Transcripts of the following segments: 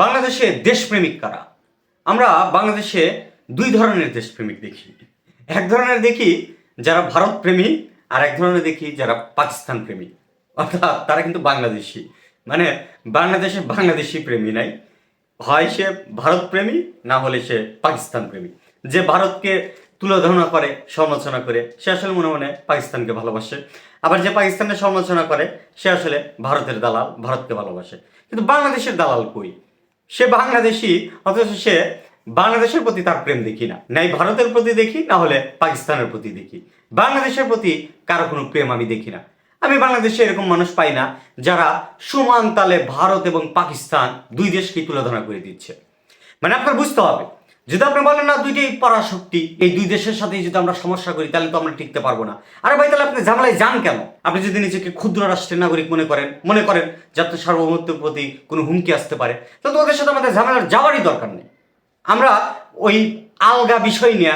বাংলাদেশে দেশপ্রেমিক কারা? আমরা বাংলাদেশে দুই ধরনের দেশপ্রেমিক দেখি। এক ধরনের দেখি যারা ভারত প্রেমী, আর এক ধরনের দেখি যারা পাকিস্তান প্রেমী। অর্থাৎ তারা কিন্তু বাংলাদেশি। মানে বাংলাদেশে বাংলাদেশি প্রেমী নাই। হয় সে ভারত প্রেমী, না হলে সে পাকিস্তান প্রেমী। যে ভারতকে তুলোধনা করে, সমালোচনা করে, সে আসলে মনে মনে পাকিস্তানকে ভালোবাসে। আবার যে পাকিস্তানের সমালোচনা করে, সে আসলে ভারতের দালাল, ভারতকে ভালোবাসে। কিন্তু বাংলাদেশের দালাল কই? সে বাংলাদেশি, অথচ সে বাংলাদেশের প্রতি তার প্রেম দেখি না। নাই ভারতের প্রতি দেখি, না হলে পাকিস্তানের প্রতি দেখি। বাংলাদেশের প্রতি কারও কোনো প্রেম আমি দেখি না। আমি বাংলাদেশে এরকম মানুষ পাই না যারা সমান তালে ভারত এবং পাকিস্তান দুই দেশকে তুলাধনা করে দিচ্ছে। মানে আপনার বুঝতে হবে যদি আপনি বলেন, না, দুইটাই পরাশক্তি, এই দুই দেশের সাথে যদি আমরা সমস্যা করি, তাহলে তো আমরা টিকতে পারব না। আরে ভাই, তাহলে আপনি ঝামেলায় যান কেন? আপনি যদি নিজেকে ক্ষুদ্র রাষ্ট্রের নাগরিক মনে করেন মনে করেন যাতে সার্বভৌমত্বের প্রতি কোনো হুমকি আসতে পারে, তাহলে তো ওদের সাথে আমাদের ঝামেলার যাওয়ারই দরকার নেই। আমরা ওই আলগা বিষয় নিয়ে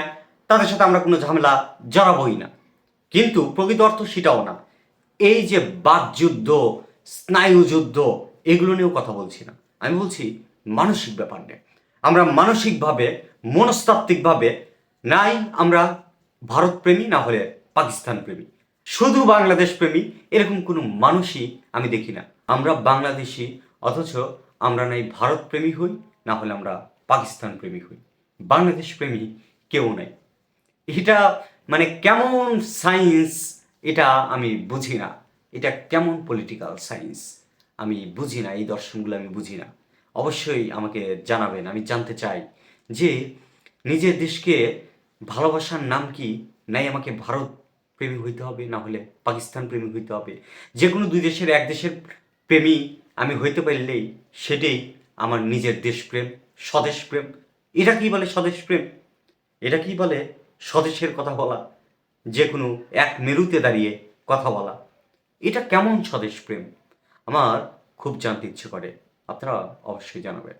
তাদের সাথে আমরা কোনো ঝামেলা জড়াবই না। কিন্তু প্রকৃত অর্থ সেটাও না। এই যে বাকযুদ্ধ, স্নায়ুযুদ্ধ, এগুলো নিয়েও কথা বলছি না। আমি বলছি মানসিক ব্যাপার নিয়ে। আমরা মানসিকভাবে, মনস্তাত্ত্বিকভাবে নাই আমরা ভারত প্রেমী না হলে পাকিস্তান প্রেমী শুধু বাংলাদেশ প্রেমী এরকম কোনো মানুষই আমি দেখি না। আমরা বাংলাদেশি, অথচ আমরা নাই ভারত প্রেমী হই, না হলে আমরা পাকিস্তান প্রেমী হই। বাংলাদেশ প্রেমী কেউ নাই। এটা মানে কেমন সায়েন্স, এটা আমি বুঝি না। এটা কেমন পলিটিক্যাল সায়েন্স, আমি বুঝি না, এই দর্শনগুলো আমি বুঝি না। অবশ্যই আমাকে জানাবেন, আমি জানতে চাই যে নিজের দেশকে ভালোবাসার নাম কি? নাই আমাকে ভারত প্রেমী হইতে হবে, না হলে পাকিস্তান প্রেমী হইতে হবে। যে কোনো দুই দেশের এক দেশের প্রেমী আমি হইতে পারলেই সেটাই আমার নিজের দেশপ্রেম স্বদেশ প্রেম। এটা কি বলে স্বদেশ প্রেম? এটা কি বলে স্বদেশের কথা বলা? যে কোনো এক মেরুতে দাঁড়িয়ে কথা বলা। এটা কেমন স্বদেশ প্রেম? আমার খুব জানতে ইচ্ছে করে। আপনারা অবশ্যই জানাবেন।